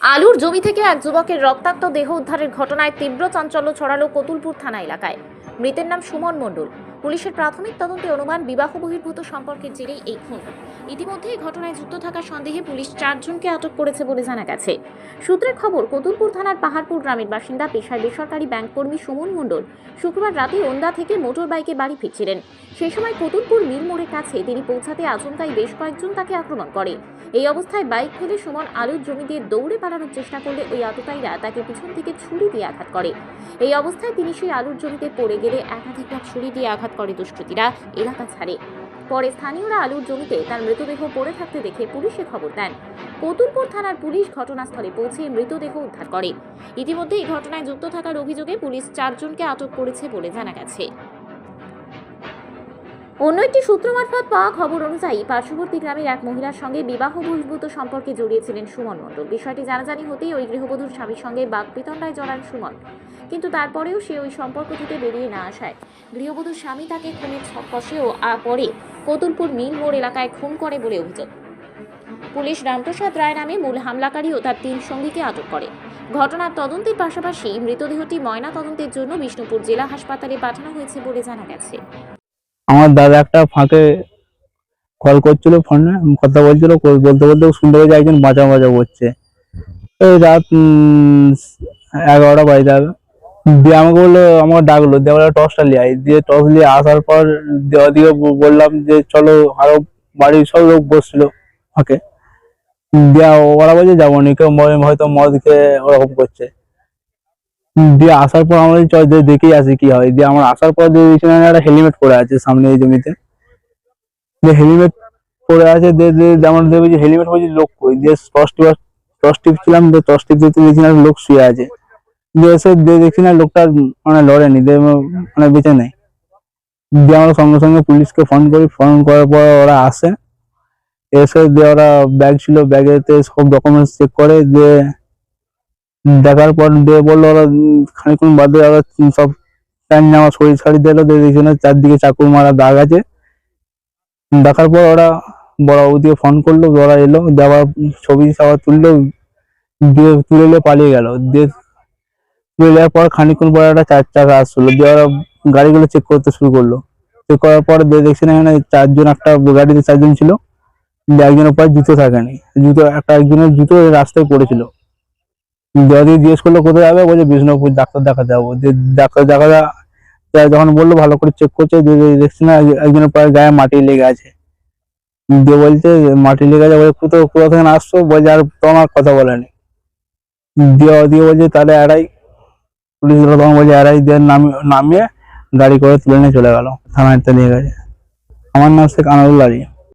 আলুর জমি থেকে এক যুবকের রক্তাক্ত দেহ উদ্ধারের ঘটনায় তীব্র চাঞ্চল্য ছড়ালো কতুলপুর থানা এলাকায়। মৃতের নাম সুমন মণ্ডল। পুলিশের প্রাথমিক তদন্তে অনুমান বিবাহ বহির্ভূত সম্পর্কের জেরেই এই খুন। ইতিমধ্যে ঘটনায় যুক্ত থাকার সন্দেহে পুলিশ চারজনকে আটক করেছে বলে জানা গেছে। সূত্রের খবর, কতুলপুর থানার পাহাড়পুর গ্রামের বাসিন্দা পেশায় বেসরকারি ব্যাংক কর্মী সুমন মণ্ডল শুক্রবার রাতে ওন্দা থেকে মোটর বাইকে বাড়ি ফিরছিলেন। সেই সময় কতুলপুর মিল মোড়ের কাছে তিনি পৌঁছাতে আচমকাই বেশ কয়েকজন তাকে আক্রমণ করে। এই অবস্থায় বাইক ফেলে সুমন আলুর জমি দিয়ে দৌড়ে পালানোর চেষ্টা করলে ওই আততায়ীরা তাকে পিছন থেকে ছুরি দিয়ে আঘাত করে। এই অবস্থায় তিনি সেই আলুর জমিতে পড়ে গেলে একাধিকবার ছুরি দিয়ে আঘাত করে দুষ্কৃতীরা এলাকা ছাড়ে। পরে স্থানীয়রা আলুর জমিতে তার মৃতদেহ পড়ে থাকতে দেখে পুলিশে খবর দেন। কতুলপুর থানার পুলিশ ঘটনাস্থলে পৌঁছে মৃতদেহ উদ্ধার করে। ইতিমধ্যে এই ঘটনায় যুক্ত থাকার অভিযোগে পুলিশ চারজনকে আটক করেছে বলে জানা গেছে। অন্য একটি সূত্র মারফত পাওয়া খবর অনুযায়ী পার্শ্ববর্তী গ্রামের এক মহিলার সঙ্গে বিবাহ বহির্ভূত সম্পর্কে জড়িয়েছিলেন সুমন মণ্ডল। বিষয়টি জানাজানি হতেই ওই গৃহবধূর স্বামীর সঙ্গে বাকবিতণ্ডায় জড়ান সুমন। কিন্তু তারপরেও সে ওই সম্পর্ক থেকে বেরিয়ে না আসায় গৃহবধূর স্বামী তাকে খুনের কষেও পরে কতুলপুর মিল মোড় এলাকায় খুন করে বলে অভিযোগ। পুলিশ রামপ্রসাদ রায় নামে মূল হামলাকারী ও তার তিন সঙ্গীকে আটক করে। ঘটনার তদন্তের পাশাপাশি মৃতদেহটি ময়না তদন্তের জন্য বিষ্ণুপুর জেলা হাসপাতালে পাঠানো হয়েছে বলে জানা গেছে। আমার দাদা একটা ফাঁকে কল করছিল ফোনে কথা বলছিল বলতে বলতে শুনতে পেয়েছি, একজন বাঁচা বাঁচা করছে। এই রাত এগারোটা বাজে যাবে দিয়ে আমাকে বলল, আমাকে ডাকলো, দিয়ে বলে, টর্চটা নিয়ে আয়। দিয়ে টর্চ নিয়ে আসার পর দেওয়া দিয়ে বললাম যে, চলো, আরও বাড়ির সব লোক বসছিল ফাঁকে। দিয়ে ওরা বলছে, যাব নি, কেউ হয়তো মদ খেয়ে ওরকম করছে। দিয়ে আসার পর আমরা চল দেখেই আসি কি হয়। দিয়ে আমার আসার পর দিয়ে দেখছি একটা হেলমেট পড়ে আছে সামনে এই জমিতে। যে হেলমেট পড়ে আছে যেমন দেখবে যে হেলমেট বলছি লোক কই। দিয়ে টস টিপ টিপছিলাম দিয়ে টস টিপ দিতে দেখছি না লোক শুয়ে আছে। দিয়ে এসে দিয়ে দেখছি না লোকটা মানে লড়েনি, দিয়ে মানে বেঁচে নেই। দিয়ে আমরা সঙ্গে সঙ্গে পুলিশকে ফোন করি। ফোন করার পর ওরা আসে। এসে দিয়ে ওরা ব্যাগ ছিল ব্যাগেতে সব ডকুমেন্টস চেক করে। দিয়ে দেখার পর দিয়ে বলল ওরা উম, খানিকক্ষণ বাদে ওরা সব প্যান্ট জামা শরীর শাড়ি দিলো দিয়ে না চারদিকে চাকুর মারা দাগ আছে। দেখার পর ওরা বড় বৌদিকে ফোন করল ওরা এলো দেওয়ার ছবি সবার তুললো দিয়ে তুলে পালিয়ে গেল। দিয়ে তুলে নেওয়ার পর খানিকক্ষণ পর একটা চার চাকা আসলো দিয়ে ওরা গাড়িগুলো চেক করতে শুরু করল। চেক করার পর দিয়ে না এখানে চারজন একটা গাড়িতে চারজন ছিল দিয়ে একজনের পর জুতো থাকেনি। জুতো একটা একজনের জুতো রাস্তায় পড়েছিল। যদি জিজ্ঞেস করল, কোথায় যাবে? বলছে, বিষ্ণুপুর ডাক্তার দেখাতে যাব। দিয়ে ডাক্তার দেখা যখন বলল, ভালো করে চেক করছে দেখছি না, এক- একজনের পায়ে গায়ে মাটি লেগে আছে। দিয়ে বলছে, মাটি লেগে আছে? বলে কোথাও কোথাও থেকে আসছো? বলছে, আর তোমার কথা বলেনি। দিয়ে দিয়ে বলছে, তাহলে এড়াই। পুলিশ তখন বলছে, এড়াই। দিয়ে নামিয়ে গাড়ি করে তুলে নিয়ে চলে গেল, থানায় নিয়ে গেছে। আমার নাম শেখ আনারুল আলী।